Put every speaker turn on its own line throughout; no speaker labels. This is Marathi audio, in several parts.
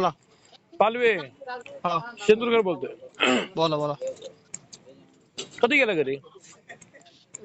बोला.
पालवे.
हा.
चंद्रकर बोलतोय.
बोला बोला.
कधी गेला घरी?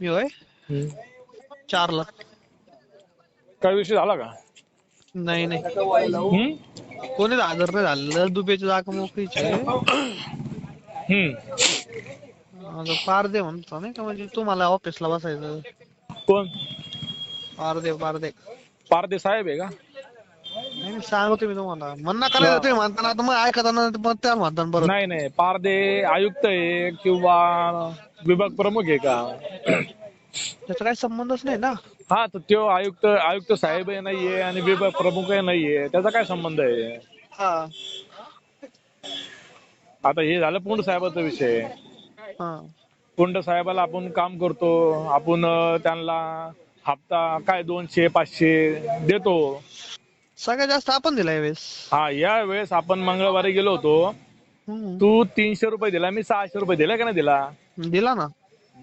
मी होय? चार ला
काय विषय झाला का?
नाही नाही.
हम्म?
कोणी हजर नाही झालं दुबेची जागा मोकळीची आहे.
हम्म.
माझं पार दे म्हणतो नाही का म्हणजे तुम्हाला ऑफिसला बसायचं.
कोण?
पार दे पार दे
पारदे साहेब आहे का?
नाही सांगतो मी तुम्हाला. म्हणणं करायचं तुम्ही म्हणताना आता मग ऐकता ना मग त्या म्हणता बरोबर
नाही नाही. पारदे आयुक्त आहे किंवा विभाग प्रमुख आहे का?
त्याचा काही संबंधच नाही ना.
हा तर तो आयुक्त आयुक्त साहेब नाहीये आणि विभाग प्रमुख नाहीये. त्याचा काय संबंध आहे?
हा.
आता हे झालं पुंड साहेबाचा विषय.
हा.
पुंड साहेबाला आपण काम करतो. आपण अं, त्यांना हप्ता काय दोनशे पाचशे देतो.
सगळ्यात जास्त आपण दिला यावेळेस.
हा या वेळेस आपण मंगळवारी गेलो होतो.
हम्म.
तू तीनशे रुपये दिला मी सहाशे रुपये दिला का नाही दिला?
दिला ना.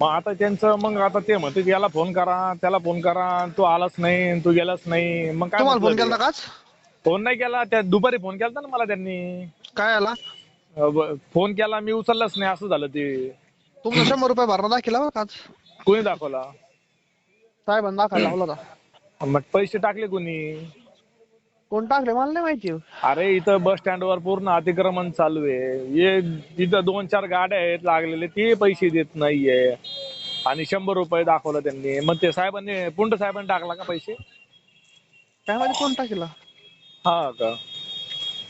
मग आता त्यांचं मग आता ते म्हणते की याला फोन करा त्याला फोन करा तू आलाच नाही तू गेलाच नाही. मग काय
तुम्हाला फोन केला
आहे?
काच?
फोन नाही केला त्या दुपारी फोन केला ना मला त्यांनी.
काय आला?
अ, ब- फोन केला मी उचललाच नाही असं झालं ते.
तुमचा शंभर रुपये भरणा दाखिला बरं काच?
कोणी दाखवला?
साहेबांना दाखवायला लावला होता.
मग पैसे टाकले कोणी?
कोण टाकले मला नाही माहिती.
अरे इथं बस स्टँडवर पूर्ण अतिक्रमण चालू आहे. हे इथं दोन चार गाड्या आहेत लागलेले ते पैसे देत नाहीये. आणि शंभर रुपये दाखवलं त्यांनी. मग ते साहेबांनी पुंड साहेबांनी टाकला का पैसे?
काय माहिती कोण टाकीला?
हा का?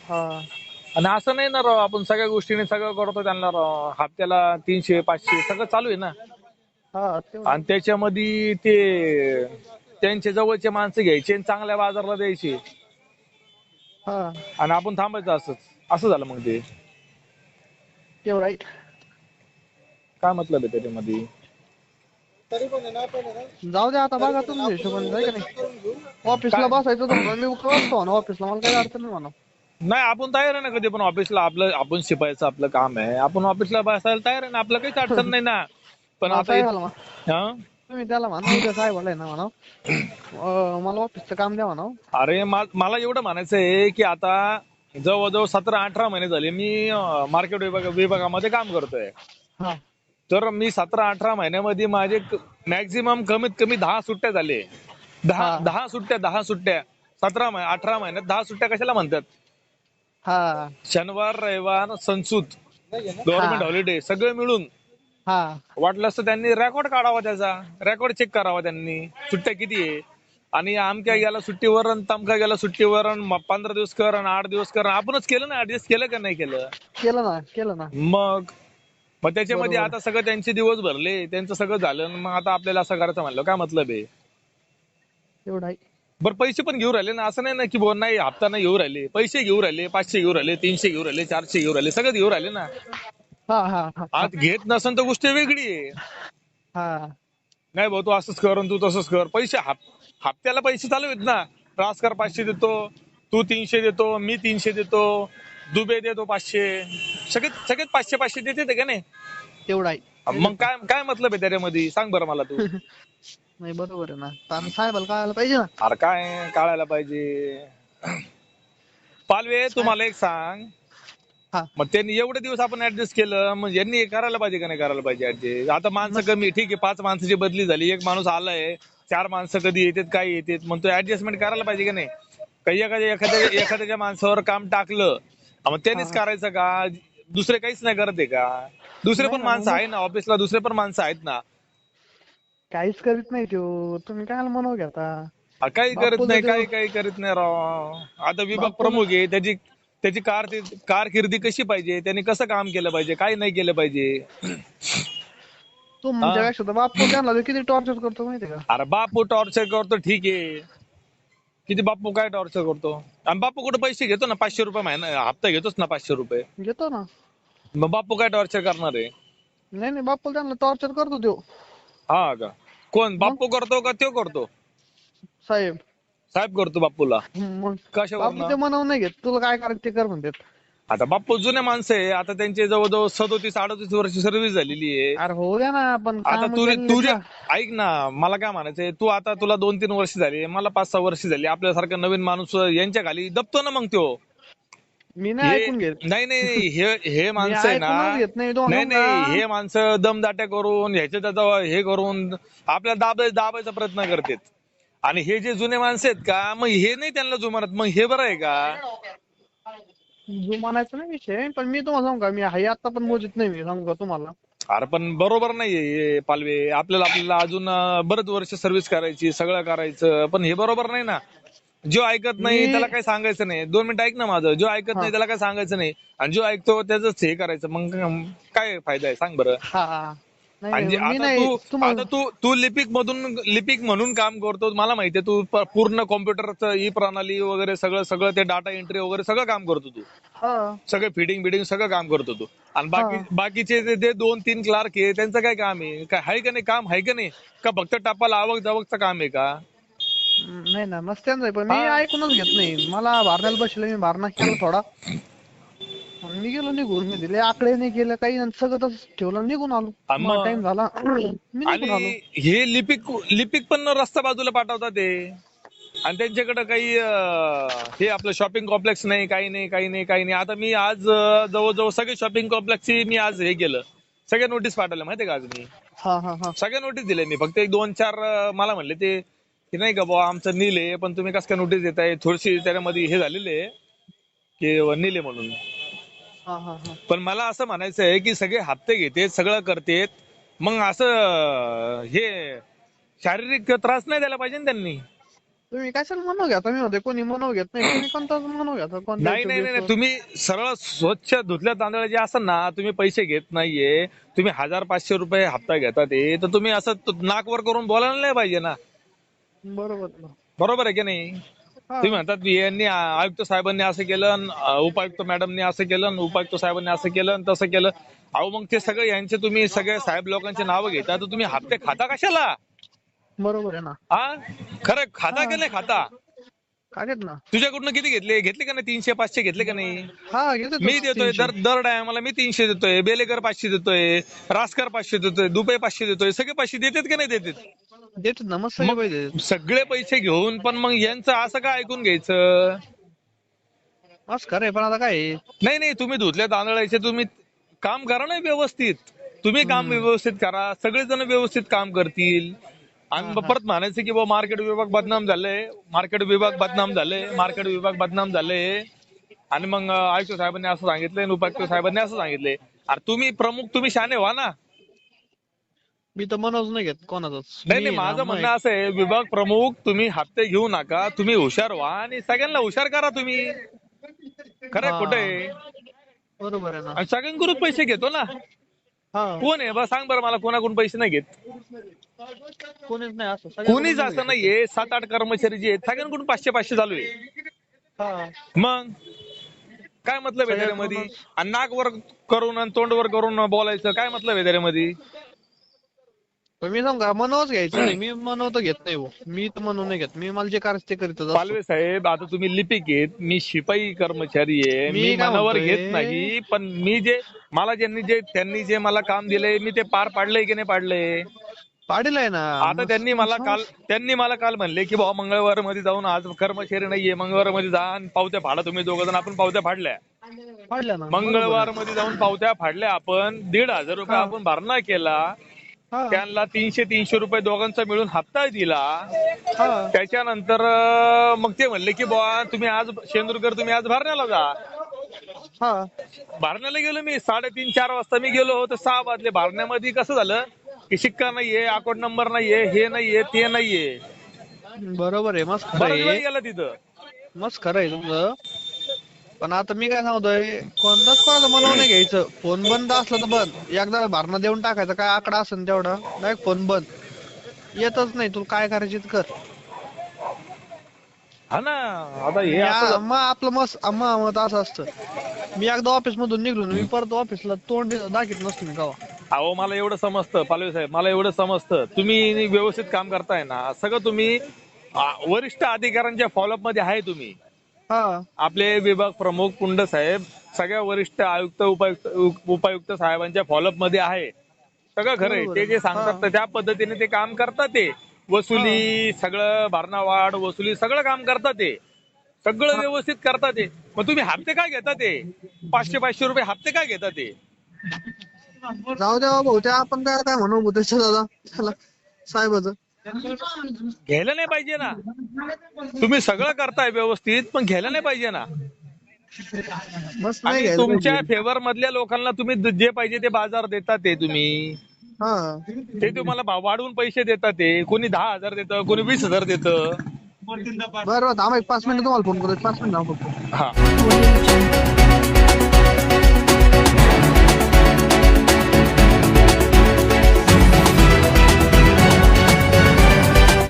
हा.
आणि असं नाही ना राव आपण सगळ्या गोष्टीने सगळं करतो त्यांना राव. हप्त्याला तीनशे पाचशे सगळं चालू आहे ना.
हा ते
आणि त्याच्यामध्ये ते त्यांच्या जवळचे माणसं घ्यायचे आणि चांगल्या बाजारला द्यायचे.
हा.
आणि आपण थांबायचं असंच. असं झालं मग ते.
राईट
काय मतलब आहे त्याच्यामध्ये?
जाऊ दे आता बघा तुमच्या हिशोबाने जाय का नाही? ऑफिसला बसायचं तर मी बसतो ना ऑफिसला मला काही अडचण नाही म्हणा.
नाही आपण तयार आहे ना कधी पण ऑफिसला आपलं आपण शिपायचं आपलं काम आहे. आपण ऑफिसला बसायला तयार आहे ना आपलं काहीच अडचण नाही ना. पण आता? हा?
तुम्ही त्याला म्हणा उद्या साहेबाला आहे ना म्हणा अं, मला ऑफिसचं काम द्या म्हणा
अरे मा- मला एवढं म्हणायचं आहे की आता जवळजवळ सतरा अठरा महिने झाले मी मार्केट विभाग विभागामध्ये काम करतोय.
हा.
तर मी सतरा अठरा महिन्यामध्ये माझे मॅक्झिमम कमीत कमी दहा सुट्ट्या झाले. दहा
हा.
दहा सुट्ट्या दहा सुट्ट्या. सतरा महिने अठरा महिन्यात दहा सुट्ट्या कशाला म्हणतात?
हा.
शनिवार रविवार संसूत गव्हर्नमेंट हॉलिडे सगळं मिळून.
हा.
वाटलं असतं त्यांनी रेकॉर्ड काढावा त्याचा. रेकॉर्ड चेक करावा त्यांनी. सुट्ट्या किती आहे? आणि आमक्या गेला सुट्टीवर आणि तमका गेला सुट्टीवर आणि म- पंधरा दिवस कर आणि आठ दिवस कर. आपणच केलं ना? ऍडजस्ट केलं का नाही केलं?
केलं ना केलं ना.
मग? मग त्याच्यामध्ये
बरोबर.
आता सगळं त्यांचे दिवस भरले. त्यांचं सगळं झालं आणि मग आता आपल्याला असं करायचं म्हणलं. काय मतलब आहे?
तेवढं आहे.
बरं पैसे पण घेऊ राहिले ना. असं नाही ना की बोल नाही हप्ता नाही घेऊ राहिले. पैसे घेऊ राहिले पाचशे घेऊ राहिले तीनशे घेऊ राहिले चारशे घेऊ राहिले. सगळं घेऊ राहिले ना.
हा हा हा.
आज घेत नसेल तर गोष्ट वेगळी आहे.
हा.
नाही भाऊ तू असंच कर आणि तू तसंच कर. पैसे हप- हप्त्याला पैसे चालू आहेत ना. रासकर पाचशे देतो. तू तीनशे देतो मी तीनशे देतो. दुबे देतो पाचशे. सगळे सगळेच पाचशे पाचशे देते का नाही?
तेवढं आहे.
मग काय काय मतलब आहे त्याच्यामध्ये? सांग बरं मला तू.
नाही बरोबर आहे ना. आता साहेबाला कळायला पाहिजे ना.
अरे काय काढायला पाहिजे. पालवे तुम्हाला एक सांग.
हा.
मग त्यांनी एवढे दिवस आपण ऍडजस्ट केलं मग यांनी हे करायला पाहिजे का नाही करायला पाहिजे ऍडजस्ट आता माणसं कमी ठीक आहे पाच माणसाची बदली झाली. एक माणूस आलाय चार माणसं कधी येतात काय येतात मग तो ऍडजस्टमेंट करायला पाहिजे का नाही? काही एखाद्या एखाद्या एखाद्याच्या माणसावर काम टाकलं हा, मग त्यांनीच करायचं का? दुसरे काहीच नाही करत आहे का? दुसरे पण माणसं आहे ना ऑफिसला दुसरे पण माणसं आहेत ना.
काहीच करीत नाही तो तुम्ही काय म्हणू घेता?
काही करत नाही काही काही करीत नाही राव. आता विभाग प्रमुख आहे त्याची त्याची कार कारकिर्दी कशी पाहिजे? त्यांनी कसं काम केलं पाहिजे? काय नाही केलं पाहिजे?
तुमच्यापेक्षा तर बापू त्यांना तो किती टॉर्चर करतो माहितीये का?
अरे बापू टॉर्चर करतो ठीक आहे. किती बापू काय टॉर्चर करतो? आणि बापू कुठे पैसे घेतो ना? पाचशे रुपये महिना हप्ता घेतोच ना पाचशे रुपये?
घेतो ना.
मग बापू काय टॉर्चर करणार आहे?
नाही नाही बापू त्यांना टॉर्चर करतो तो.
हा का? कोण? बापू करतो का तो करतो?
साहेब
साहेब करतो बापूला.
मग
कशावर
बापू ते मनावून नाही घेत. तुला काय करायचं ते कर म्हणतात.
आता बापू जुने माणसं आहे. आता त्यांचे जवळजवळ सदोतीस अडोतीस वर्ष सर्व्हिस झालेली आहे.
अरे हो द्या ना पण
आता
कामं केलेली
तुझ्या
का?
ऐक ना मला काय म्हणायचंय तू आता तुला दोन तीन वर्ष झाली मला पाच सहा वर्ष झाली आपल्यासारखा नवीन माणूस यांच्या खाली दबतो ना मग तो.
मी नाही
हे-
ऐकून घेत.
नाही नाही नाही, हे हे माणसं आहे ना
ऐकूनच घेत नाही, तो
नाही? हे माणसं दमदाट्या करून ह्याच्या त्याचा हे करून आपल्याला दाबाय दाबायचा प्रयत्न करतात. आणि हे जे जुने माणसं आहेत का मग हे नाही त्यांना जुमानत. मग हे बरं आहे का?
जो म्हणायचा नाही विषय पण मी तुम्हाला सांगू का मी हाय आता पण मोजित नाही मी सांगू का तुम्हाला.
अरे पण बरोबर नाहीये हे पालवे. आपल्याला आपल्याला अजून अं, बरेच वर्ष सर्व्हिस करायची सगळं करायचं पण हे बरोबर नाही ना. जो ऐकत नाही
मी-
त्याला काही सांगायचं नाही. दोन मिनिटं ऐक ना माझं. जो ऐकत
हा.
नाही त्याला काही सांगायचं नाही. आणि जो ऐकतो त्याच हे करायचं. मग काय फायदा आहे? सांग बरं.
हा हा.
आणि आता तू आता तू तू लिपिक मधून लिपिक म्हणून काम करतो मला माहितीये तू पूर्ण कॉम्प्युटरचं ई प्रणाली वगैरे सगळं सगळं ते डाटा एंट्री वगैरे सगळं काम करतो तू.
हा.
सगळं फिडिंग बिडिंग सगळं काम करतो तू. आणि बाकी
हा.
बाकीचे जे- दोन तीन क्लार्क आहे त्यांचं काय काम आहे? काय आहे का नाही काम? आहे का नाही? का फक्त टापाला आवक जावकचं काम आहे का?
नाही ना नसत्याच पण मी. ऐकूनच घेत नाही. मला भारण्याला बसले मी भारना केला थोडा. आणि मी गेलो निघून मी दिले आकडे नाही केलं काही नाही सगळं तसंच ठेवलं निघून आलो.
मग.
टाइम झाला. मी निघून आलो.
आणि हे लिपिक लिपिक पण रस्ता बाजूला पाठवतात ते. आणि त्यांच्याकडे काही अं, हे आपलं शॉपिंग कॉम्प्लेक्स नाही काही नाही काही नाही काही नाही. आता मी आज अं, जवळजवळ सगळे शॉपिंग कॉम्प्लेक्सची मी आज हे केलं. सगळ्या नोटीस पाठवल्या माहितीये का आज मी?
हा हा हा.
सगळ्या नोटीस दिल्या मी. फक्त एक दोन चार अं, मला म्हणले ते की नाही का बुवा आमचं नील आहे पण तुम्ही कसं काय नोटीस देताय? थोडीशी त्याच्यामध्ये हे झालेले की नील आहे म्हणून. पण मला असं म्हणायचं आहे की सगळे हप्ते घेतेत सगळं करतेत मग असं हे शारीरिक त्रास नाही द्यायला पाहिजे ना त्यांनी
तुम्ही कशाला म्हणू घ्या मी होते कोणी म्हणू घेत नाही कोणी कोणताच कोणत्या
नाही नाही. तुम्ही सरळ स्वच्छ धुतल्या तांदळाचे असाल ना तुम्ही पैसे घेत नाहीये तुम्ही हजार पाचशे रुपये हप्ता घेता ते तर तुम्ही असं त- नाक वर करून बोलायला नाही पाहिजे ना
बरोबर.
बरोबर आहे की नाही. तुम्ही म्हणतात यांनी आयुक्त साहेबांनी असं केलं उपायुक्त मॅडमनी असं केलं उपायुक्त साहेबांनी असं केलं तसं केलं. अहो मग ते सगळं यांचे तुम्ही सगळे साहेब लोकांचे नावं घेता तर तुम्ही हप्ते खाता कशाला?
बरोबर आहे ना.
हा? खरं खाता की नाही खाता?
ना.
तुझ्याकडून किती घेतले? घेतले का नाही? तीनशे पाचशे घेतले का नाही?
हा घेतो
मी देतोय दर दर टायमाला मी तीनशे देतोय बेलेकर पाचशे देतोय रासकर पाचशे देतोय दुबई पाचशे देतोय सगळे पाचशे देतात का नाही देतात?
देतो ना मस्त सगळे पैसे देतो.
सगळे पैसे घेऊन पण मग यांचं असं काय ऐकून घ्यायचं?
मस्त खरं आहे पण आता काय? आहे?
नाही नाही तुम्ही धुतल्या तांदळाचे तुम्ही काम करा ना व्यवस्थित. तुम्ही काम व्यवस्थित करा सगळेजण व्यवस्थित काम करतील. आणि मग परत म्हणायचं की बाबा मार्केट विभाग बदनाम झालंय मार्केट विभाग बदनाम झालंय मार्केट विभाग बदनाम झालंय आणि मग आयुक्त साहेबांनी असं सांगितलंय आणि उपायुक्त साहेबांनी असं सांगितलंय. अरे तुम्ही प्रमुख तुम्ही शाने व्हा ना.
मी तर मनोज नाही घेत कोणाचाच.
नाही नाही माझं म्हणणं असं आहे विभाग प्रमुख तुम्ही हप्ते घेऊ नका तुम्ही हुशार व्हा आणि सगळ्यांना हुशार करा तुम्ही. खरं
हा.
कुठे
बरोबर आहे ना.
सगळ्यांकडून पैसे घेतो ना.
हा.
कोण आहे? बा सांग बरं मला कोणाकडून पैसे नाही घेत.
कोणीच नाही असं. सगळे
कोणीच
कोणी
असं नाहीये. सात आठ कर्मचारी जे आहेत सगळ्यांकडून पाचशे पाचशे चालू आहे.
हा.
मग? काय मतलब आहे त्याच्यामध्ये?
कोणाच-
आणि नाक वर करून आणि तोंडवर करून बोलायचं काय मतलब आहे त्याच्यामध्ये?
पण मी सांगू का मनोज घ्यायचं नाही. मी मनव तर घेत नाही भाऊ. मी तर मनव नाही घेत. मी मला जे करायचं ते करीत.
पालवे साहेब आता तुम्ही लिपिक आहेत. मी शिपाई कर्मचारी आहे.
मी
मी
काय
मनावर
म्हणतोय?
घेत नाही. पण मी जे मला ज्यांनी जे त्यांनी जे मला काम दिलंय मी ते पार पाडलंय की नाही पाडलंय?
पाडील आहे ना.
आता
मग-
त्यांनी मला काल त्यांनी मला काल म्हणले की भाऊ मंगळवारमध्ये जाऊन आज कर्मचारी नाहीये. मंगळवारमध्ये जा आणि पावत्या फाडा तुम्ही दोघ जण. आपण पावत्या फाडल्या.
पाडल्या ना.
मंगळवारमध्ये जाऊन पावत्या फाडल्या आपण. दीड हजार रुपये
हा.
आपण भरणा केला.
हा,
त्यांना तीनशे तीनशे रुपये दोघांचा मिळून हप्ता दिला.
हा.
त्याच्यानंतर मग ते म्हणले की बुवा तुम्ही आज शेंदूरकर तुम्ही आज भरण्याला जा.
हा.
भरण्याला गेलो मी. साडेतीन चार वाजता मी गेलो तर सहा वाजले. भरण्यामध्ये कसं झालं की शिक्का नाहीये अकाउंट नंबर नाहीये हे नाहीये ते नाहीये.
बरोबर आहे. मस्त
गेला तिथं.
मस्त खरं आहे तुमचं. पण आता मी काय सांगतोय कोणताच कोणाचं मनव नाही घ्यायचं? फोन बंद असला तर बंद. एकदा भरणा देऊन टाकायचा काय आकडा असेल तेवढा. डायरेक्ट फोन बंद. येतच नाही तुला काय करायची कर.
हा ना आता हे असं
मग आपलं मस्त मग मत असं असतं. मी एकदा ऑफिस मधून निघलो ना, मी परत ऑफिसला तोंड दाखवत नसतो मी गावा
अहो मला एवढं समजतं पालवे साहेब मला एवढं समजतं. तुम्ही व्यवस्थित काम करताय ना सगळं तुम्ही आ, वरिष्ठ अधिकाऱ्यांच्या फॉलोअपमध्ये आहे तुम्ही. आपले विभाग प्रमुख कुंड साहेब सगळ्या वरिष्ठ आयुक्त उपायुक्त उप- उपायुक्त साहेबांच्या फॉलोअपमध्ये आहे. सगळं खरं आहे.
बरोबर
ते. जे सांगतात
हा.
त्या पद्धतीने ते काम करतात ते. वसुली सगळं भरणा वाढ वसुली सगळं काम करतात ते. सगळं व्यवस्थित करतात ते. मग तुम्ही हप्ते काय घेता ते? पाचशे पाचशे रुपये हप्ते काय घेता ते?
जाऊ द्या भाऊ त्या आपण काय काय म्हणू त्याच्या दादा? साहेबाचं.
घ्यायला नाही पाहिजे ना. तुम्ही सगळं करताय व्यवस्थित पण घ्यायला नाही पाहिजे ना.
नाही
आणि
घ्यायला
तुमच्या
पाहिजे.
फेवर मधल्या लोकांना तुम्ही जे पाहिजे ते बाजार देतात ते तुम्ही.
हा.
ते तुम्हाला वाढवून पैसे देतात ते. कोणी दहा हजार देतं कोणी वीस हजार देतं.
बरं थांबा एक पाच मिनिटं तुम्हाला फोन करतो पाच मिनिट थांबा फक्त.
हा.
Audio Jungle.